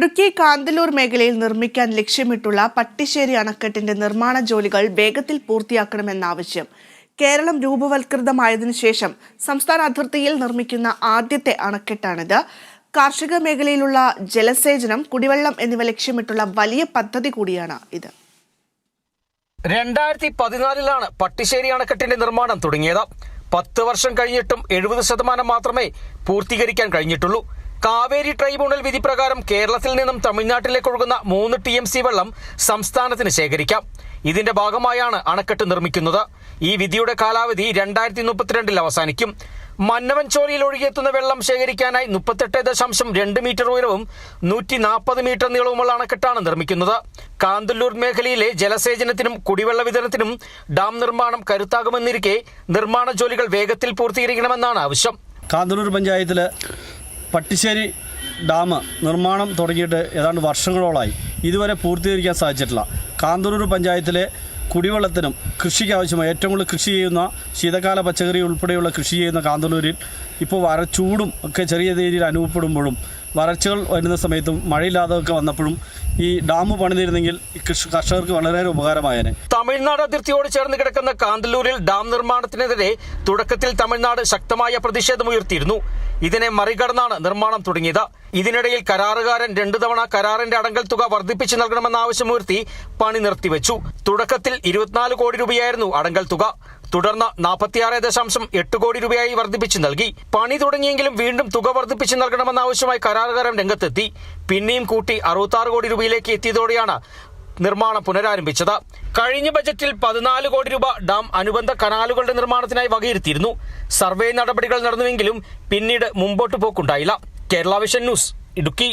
ഇടുക്കി കാന്തല്ലൂർ മേഖലയിൽ നിർമ്മിക്കാൻ ലക്ഷ്യമിട്ടുള്ള പട്ടിശ്ശേരി അണക്കെട്ടിന്റെ നിർമ്മാണ ജോലികൾ വേഗത്തിൽ പൂർത്തിയാക്കണമെന്നാവശ്യം കേരളം രൂപവൽകൃതമായതിനു ശേഷം സംസ്ഥാന അതിർത്തിയിൽ നിർമ്മിക്കുന്ന ആദ്യത്തെ അണക്കെട്ടാണിത്. കാർഷിക മേഖലയിലുള്ള ജലസേചനം കുടിവെള്ളം എന്നിവ ലക്ഷ്യമിട്ടുള്ള വലിയ പദ്ധതി കൂടിയാണ് ഇത്. രണ്ടായിരത്തി പതിനാലിലാണ് പട്ടിശ്ശേരി അണക്കെട്ടിന്റെ നിർമ്മാണം തുടങ്ങിയത്. പത്ത് വർഷം കഴിഞ്ഞിട്ടും എഴുപത് ശതമാനം മാത്രമേ പൂർത്തീകരിക്കാൻ കഴിഞ്ഞിട്ടുള്ളൂ. കാവേരി ട്രൈബ്യൂണൽ വിധി പ്രകാരം കേരളത്തിൽ നിന്നും തമിഴ്നാട്ടിലേക്ക് ഒഴുകുന്ന മൂന്ന് ടി എം സി വെള്ളം സംസ്ഥാനത്തിന് ശേഖരിക്കാം. ഇതിന്റെ ഭാഗമായാണ് അണക്കെട്ട് നിർമ്മിക്കുന്നത്. ഈ വിധിയുടെ കാലാവധി രണ്ടായിരത്തി മുപ്പത്തിരണ്ടിൽ അവസാനിക്കും. മന്നവൻ ചോലിയിൽ ഒഴുകിയെത്തുന്ന വെള്ളം ശേഖരിക്കാനായി മുപ്പത്തെട്ട് ദശാംശം രണ്ട് മീറ്റർ ഉയരവും നൂറ്റി നാൽപ്പത് മീറ്റർ നീളവുമുള്ള അണക്കെട്ടാണ് നിർമ്മിക്കുന്നത്. കാന്തല്ലൂർ മേഖലയിലെ ജലസേചനത്തിനും കുടിവെള്ള വിതരണത്തിനും ഡാം നിർമ്മാണം കരുത്താകുമെന്നിരിക്കെ നിർമ്മാണ ജോലികൾ വേഗത്തിൽ പൂർത്തീകരിക്കണമെന്നാണ് ആവശ്യം. കാന്തല്ലൂർ പഞ്ചായത്തിൽ പട്ടിശ്ശേരി ഡാം നിർമ്മാണം തുടങ്ങിയിട്ട് ഏതാണ്ട് വർഷങ്ങളോളായി. ഇതുവരെ പൂർത്തീകരിക്കാൻ സാധിച്ചിട്ടില്ല. കാന്തല്ലൂർ പഞ്ചായത്തിലെ കുടിവെള്ളത്തിനും കൃഷിക്ക് ആവശ്യമായ ഏറ്റവും കൂടുതൽ കൃഷി ചെയ്യുന്ന ശീതകാല പച്ചക്കറി ഉൾപ്പെടെയുള്ള കൃഷി ചെയ്യുന്ന കാന്തല്ലൂരിൽ ഇപ്പോൾ വര ചൂടും ഒക്കെ ചെറിയ രീതിയിൽ അനുഭവപ്പെടുമ്പോഴും വരൾച്ചകൾ വരുന്ന സമയത്തും മഴയില്ലാതൊക്കെ വന്നപ്പോഴും ഈ ഡാം പണിതിരുന്നെങ്കിൽ കർഷകർക്ക് വളരെ ഉപകാരമായേനെ. തമിഴ്നാട് അതിർത്തിയോട് ചേർന്ന് കിടക്കുന്ന കാന്തല്ലൂരിൽ ഡാം നിർമ്മാണത്തിനെതിരെ തുടക്കത്തിൽ തമിഴ്നാട് ശക്തമായ പ്രതിഷേധമുയർത്തിയിരുന്നു ഇതിനെ മറികടന്നാണ് നിർമ്മാണം തുടങ്ങിയത്. ഇതിനിടയിൽ കരാറുകാരൻ രണ്ടു തവണ കരാറിന്റെ അടങ്കൽ തുക വർദ്ധിപ്പിച്ചു നൽകണമെന്ന ആവശ്യമുയർത്തി പണി നിർത്തിവെച്ചു. തുടക്കത്തിൽ ഇരുപത്തിനാല് കോടി രൂപയായിരുന്നു അടങ്കൽ തുക. തുടർന്ന് നാൽപ്പത്തിയാറ് ദശാംശം എട്ട് കോടി രൂപയായി വർദ്ധിപ്പിച്ചു നൽകി. പണി തുടങ്ങിയെങ്കിലും വീണ്ടും തുക വർദ്ധിപ്പിച്ചു നൽകണമെന്ന ആവശ്യമായി കരാറുകാരൻ രംഗത്തെത്തി. പിന്നെയും കൂട്ടി അറുപത്തി കോടി രൂപയിലേക്ക് എത്തിയതോടെയാണ് നിർമ്മാണം പുനരാരംഭിച്ചത്. കഴിഞ്ഞ ബജറ്റിൽ പതിനാല് കോടി രൂപ ഡാം അനുബന്ധ കനാലുകളുടെ നിർമ്മാണത്തിനായി വകയിരുത്തിയിരുന്നു. സർവേ നടപടികൾ നടന്നുവെങ്കിലും പിന്നീട് മുമ്പോട്ട് പോക്കുണ്ടായില്ല. Kerala vision news Idukki.